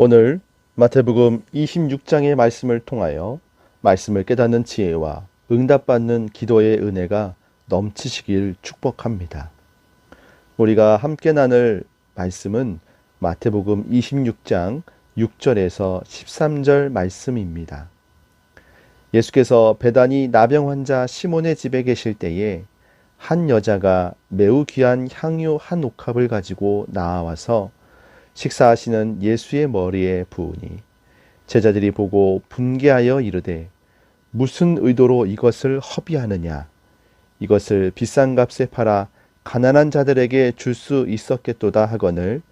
오늘 마태복음 26장의 말씀을 통하여 말씀을 깨닫는 지혜와 응답받는 기도의 은혜가 넘치시길 축복합니다. 우리가 함께 나눌 말씀은 마태복음 26장 6절에서 13절 말씀입니다. 예수께서 배단이 나병 환자 시몬의 집에 계실 때에 한 여자가 매우 귀한 향유 한 옥합을 가지고 나와서 식사하시는 예수의 머리에 부으니 제자들이 보고 분개하여 이르되 무슨 의도로 이것을 허비하느냐? 이것을 비싼 값에 팔아 가난한 자들에게 줄 수 있었겠도다 하거늘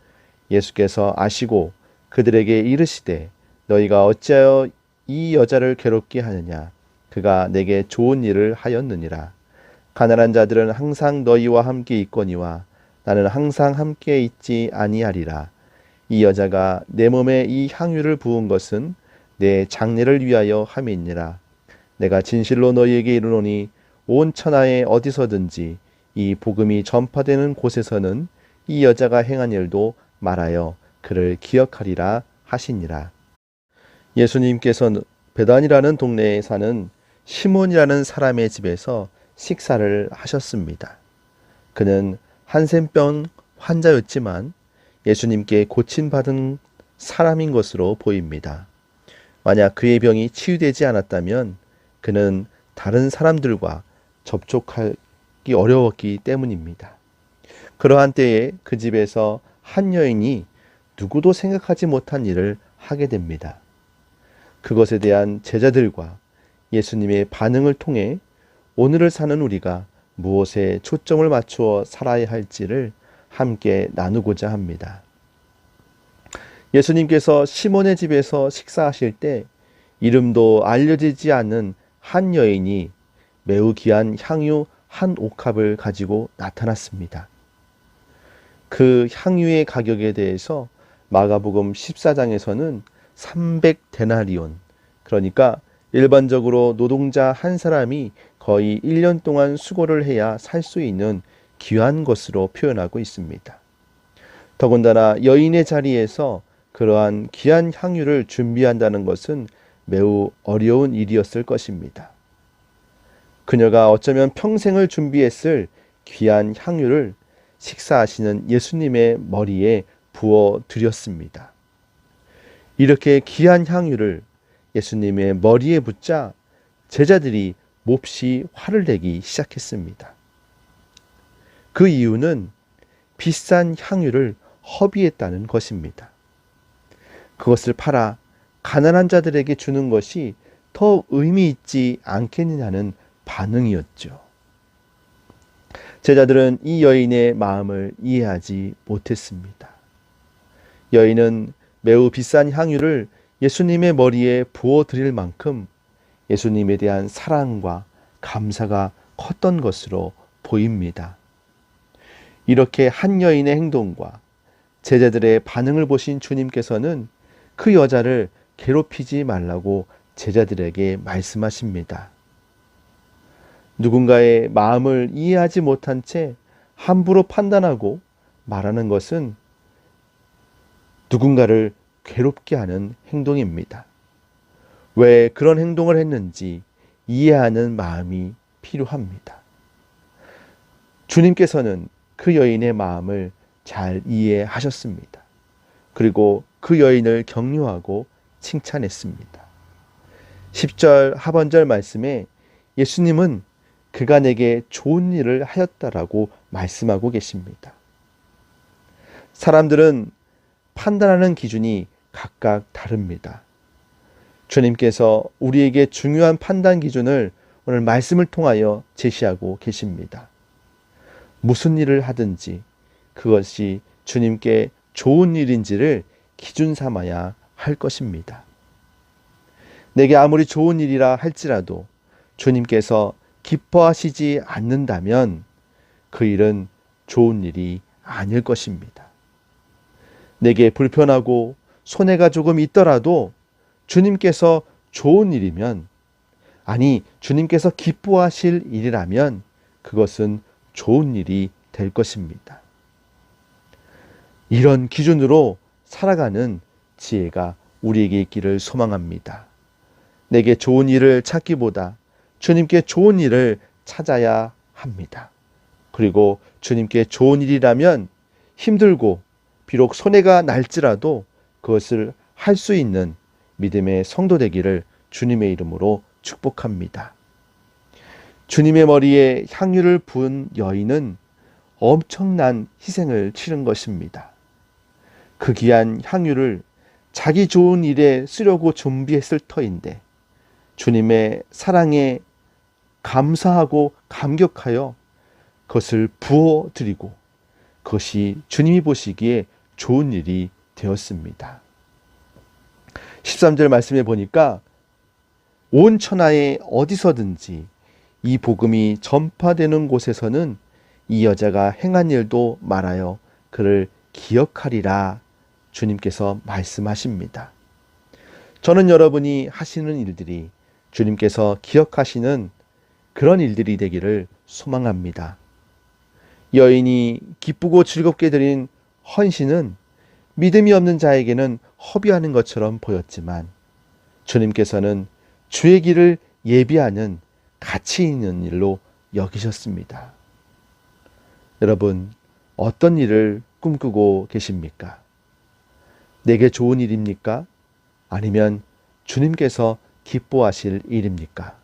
예수께서 아시고 그들에게 이르시되 너희가 어찌하여 이 여자를 괴롭게 하느냐? 그가 내게 좋은 일을 하였느니라. 가난한 자들은 항상 너희와 함께 있거니와 나는 항상 함께 있지 아니하리라 이 여자가 내 몸에 이 향유를 부은 것은 내 장례를 위하여 함이니라 내가 진실로 너희에게 이르노니 온 천하에 어디서든지 이 복음이 전파되는 곳에서는 이 여자가 행한 일도 말하여 그를 기억하리라 하시니라. 예수님께서는 베단이라는 동네에 사는 시몬이라는 사람의 집에서 식사를 하셨습니다. 그는 한센병 환자였지만 예수님께 고침받은 사람인 것으로 보입니다. 만약 그의 병이 치유되지 않았다면 그는 다른 사람들과 접촉하기 어려웠기 때문입니다. 그러한 때에 그 집에서 한 여인이 누구도 생각하지 못한 일을 하게 됩니다. 그것에 대한 제자들과 예수님의 반응을 통해 오늘을 사는 우리가 무엇에 초점을 맞추어 살아야 할지를 함께 나누고자 합니다. 예수님께서 시몬의 집에서 식사하실 때 이름도 알려지지 않는 한 여인이 매우 귀한 향유 한 옥합을 가지고 나타났습니다. 그 향유의 가격에 대해서 마가복음 14장에서는 300데나리온 그러니까 일반적으로 노동자 한 사람이 거의 1년 동안 수고를 해야 살 수 있는 귀한 것으로 표현하고 있습니다. 더군다나 여인의 자리에서 그러한 귀한 향유를 준비한다는 것은 매우 어려운 일이었을 것입니다. 그녀가 어쩌면 평생을 준비했을 귀한 향유를 식사하시는 예수님의 머리에 부어 드렸습니다. 이렇게 귀한 향유를 예수님의 머리에 붓자 제자들이 몹시 화를 내기 시작했습니다. 그 이유는 비싼 향유를 허비했다는 것입니다. 그것을 팔아 가난한 자들에게 주는 것이 더 의미 있지 않겠느냐는 반응이었죠. 제자들은 이 여인의 마음을 이해하지 못했습니다. 여인은 매우 비싼 향유를 예수님의 머리에 부어 드릴 만큼 예수님에 대한 사랑과 감사가 컸던 것으로 보입니다. 이렇게 한 여인의 행동과 제자들의 반응을 보신 주님께서는 그 여자를 괴롭히지 말라고 제자들에게 말씀하십니다. 누군가의 마음을 이해하지 못한 채 함부로 판단하고 말하는 것은 누군가를 괴롭게 하는 행동입니다. 왜 그런 행동을 했는지 이해하는 마음이 필요합니다. 주님께서는 그 여인의 마음을 잘 이해하셨습니다. 그리고 그 여인을 격려하고 칭찬했습니다. 10절 하반절 말씀에 예수님은 그가 내게 좋은 일을 하였다라고 말씀하고 계십니다. 사람들은 판단하는 기준이 각각 다릅니다. 주님께서 우리에게 중요한 판단 기준을 오늘 말씀을 통하여 제시하고 계십니다. 무슨 일을 하든지 그것이 주님께 좋은 일인지를 기준 삼아야 할 것입니다. 내게 아무리 좋은 일이라 할지라도 주님께서 기뻐하시지 않는다면 그 일은 좋은 일이 아닐 것입니다. 내게 불편하고 손해가 조금 있더라도 주님께서 좋은 일이면 아니 주님께서 기뻐하실 일이라면 그것은 좋은 일이 될 것입니다. 이런 기준으로 살아가는 지혜가 우리에게 있기를 소망합니다. 내게 좋은 일을 찾기보다 주님께 좋은 일을 찾아야 합니다. 그리고 주님께 좋은 일이라면 힘들고 비록 손해가 날지라도 그것을 할 수 있는 믿음의 성도 되기를 주님의 이름으로 축복합니다. 주님의 머리에 향유를 부은 여인은 엄청난 희생을 치른 것입니다. 그 귀한 향유를 자기 좋은 일에 쓰려고 준비했을 터인데 주님의 사랑에 감사하고 감격하여 그것을 부어 드리고 그것이 주님이 보시기에 좋은 일이 되었습니다. 13절 말씀에 보니까 온 천하에 어디서든지 이 복음이 전파되는 곳에서는 이 여자가 행한 일도 말하여 그를 기억하리라 주님께서 말씀하십니다. 저는 여러분이 하시는 일들이 주님께서 기억하시는 그런 일들이 되기를 소망합니다. 여인이 기쁘고 즐겁게 드린 헌신은 믿음이 없는 자에게는 허비하는 것처럼 보였지만 주님께서는 주의 길을 예비하는 가치 있는 일로 여기셨습니다. 여러분, 어떤 일을 꿈꾸고 계십니까? 내게 좋은 일입니까? 아니면 주님께서 기뻐하실 일입니까?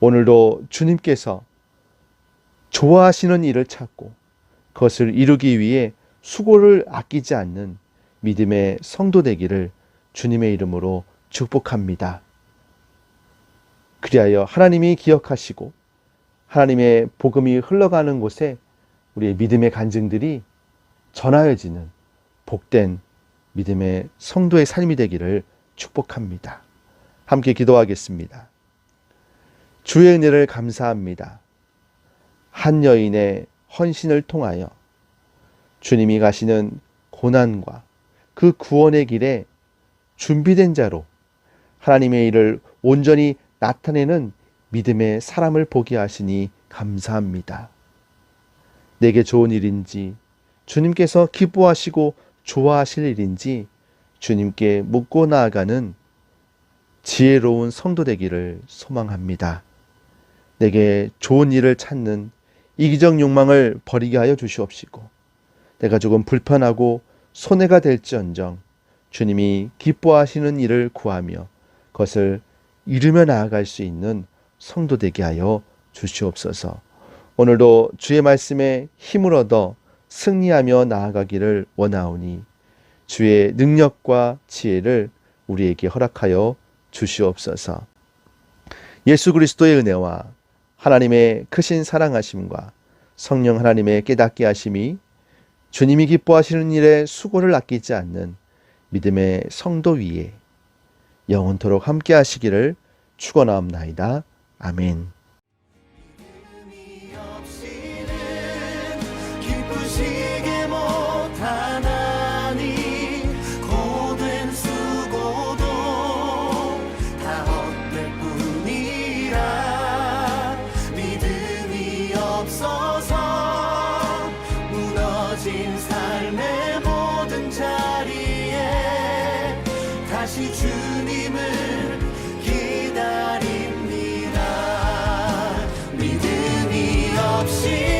오늘도 주님께서 좋아하시는 일을 찾고 그것을 이루기 위해 수고를 아끼지 않는 믿음의 성도 되기를 주님의 이름으로 축복합니다. 그리하여 하나님이 기억하시고 하나님의 복음이 흘러가는 곳에 우리의 믿음의 간증들이 전하여지는 복된 믿음의 성도의 삶이 되기를 축복합니다. 함께 기도하겠습니다. 주의 은혜를 감사합니다. 한 여인의 헌신을 통하여 주님이 가시는 고난과 그 구원의 길에 준비된 자로 하나님의 일을 온전히 나타내는 믿음의 사람을 보게 하시니 감사합니다. 내게 좋은 일인지 주님께서 기뻐하시고 좋아하실 일인지 주님께 묻고 나아가는 지혜로운 성도 되기를 소망합니다. 내게 좋은 일을 찾는 이기적 욕망을 버리게 하여 주시옵시고 내가 조금 불편하고 손해가 될지언정 주님이 기뻐하시는 일을 구하며 그것을 이루며 나아갈 수 있는 성도 되게 하여 주시옵소서. 오늘도 주의 말씀에 힘을 얻어 승리하며 나아가기를 원하오니 주의 능력과 지혜를 우리에게 허락하여 주시옵소서. 예수 그리스도의 은혜와 하나님의 크신 사랑하심과 성령 하나님의 깨닫게 하심이 주님이 기뻐하시는 일에 수고를 아끼지 않는 믿음의 성도 위에 영원토록 함께 하시기를 축원하옵나이다. 아멘. 心。